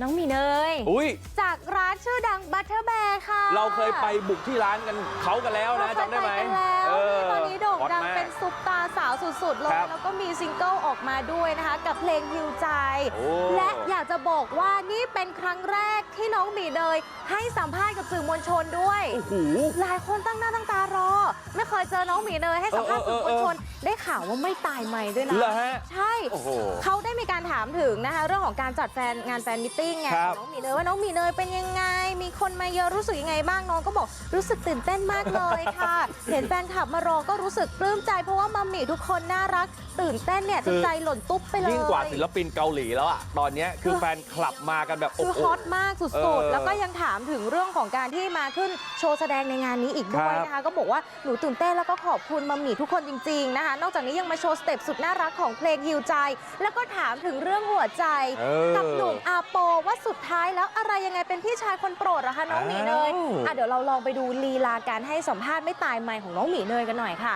น้องหมีเนยอุ้ยจากร้านชื่อดังบัตเทอร์แบร์ค่ะเราเคยไปบุกที่ร้านกันเขากันแล้วเรานะเคยจำได้ไหมไปกันแล้วนี่ตอนนี้โด่งฮตดังมากเป็นซุปตาสาวสุดๆเลยครับแล้วก็มีซิงเกิลออกมาด้วยนะคะ กับเพลงฮิวใจโอ้และอยากจะบอกว่านี่เป็นครั้งแรกที่น้องหมีเนยให้สัมภาษณ์กับสื่อมวลชนด้วยโอ้โหหลายคนตั้งหน้าตั้งตารอไม่เค ยเจอน้องหมีเนยให้สัมภาษณ์เอสื่ออเอมอวลเออชนได้ข่าวว่าไม่ตายใหม่ด้วยนะเหรอฮะใช่โอ้โหเขาได้มีการถามถึงนะคะเรื่องของการจัดแฟนงานแฟนมิทติ้งไงครัขบองน้องหมีเนยว่าน้องหมีเนยเป็นยังไงมี คนมาเยอะรู้สึกยังไงบ้างน้องก็บอกรู้สึกตื่นเต้นมากเลยค่ะ เห็นแฟนคลับมารอก็รู้สึกปลื้มใจ เพราะว่ามัมหมี่ทุกคนน่ารัก ตื่นเต้นเนี่ยจนใจหล่นตุ๊บไปเลยยิ่งกว่าศิลปินเกาหลีแล้วอะตอนเนี้ยคือแฟนคลับมากันแบบโอ้คือโห ฮอตมากสุเอดอๆ แล้วก็ยังถามถึงเรื่องของการที่มาขึ้นโชว์แสดงในงานนี้อีกด้วยครับ นะคะก็บอกว่าหนูตื่นเต้นแล้วก็ขอบคุณมัมหมี่ทุกคนจริงๆนะคะ นอกจากนี้ยังมาโชว์สเต็ปสุดน่ารักของเพลงฮิวใจ แล้วก็ถามถึงเรื่องหัวใจ เออ กับหนุ่ม อาโปว่าสุดท้ายแล้วอะไรยังไงเป็นพี่ชายคนโปรดเหรอคะน้องหมีเนยอ้าว อะเดี๋ยวเราลองไปดูลีลาการให้สัมภาษณ์ไม่ตายใหม่ของน้องหมีเนยกันหน่อยค่ะ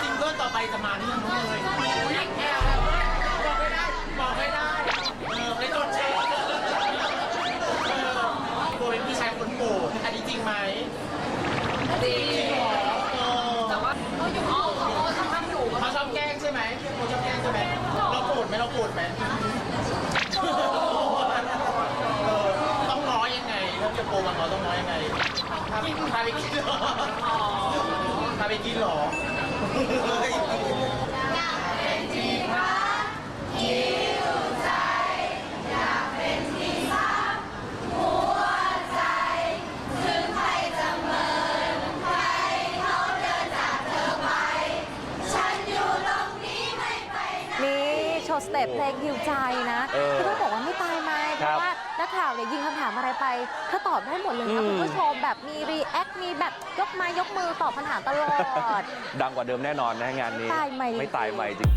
ซิงเกิลต่อ ไปจะมาหรือยังน้องเลยบอกไม่ได้บอกไม่ได้เออไม่ต้องแชร์เออตัวเป็นพี่ชายคนโปรดอันนี้จริงไหมจริงเหรอเออแต่ว่าเขาอยู่ห้อเขาทำทำอยู่เขาชอบแกล้งใช่ไหมเขาชอบแกล้งใช่ไหมเราโกรธไหมเราโกรธไหมเออต้องน้อยยังไงถ้าเกิดโปรมาเราต้องน้อยยังไงพาไปพาไปกินเหรอพาไปกินเหรอ นี่โชว์สเต็ปเพลงฮิวใจนะเออ คือต้องบอกว่าไม่ตายไหมเพครับราะว่านักข่าวเนี่ยยิงคำถามอะไรไปเธอตอบได้หมดเลยนะอืมคุณผู้ชม แบบมีรีแอค มีแบบยกไม้ยกมือตอบคำถามตลอด ดังกว่าเดิมแน่นอนนะงานนี้ ไม่ตายใหม่จริงไม่ตายใหม่จริง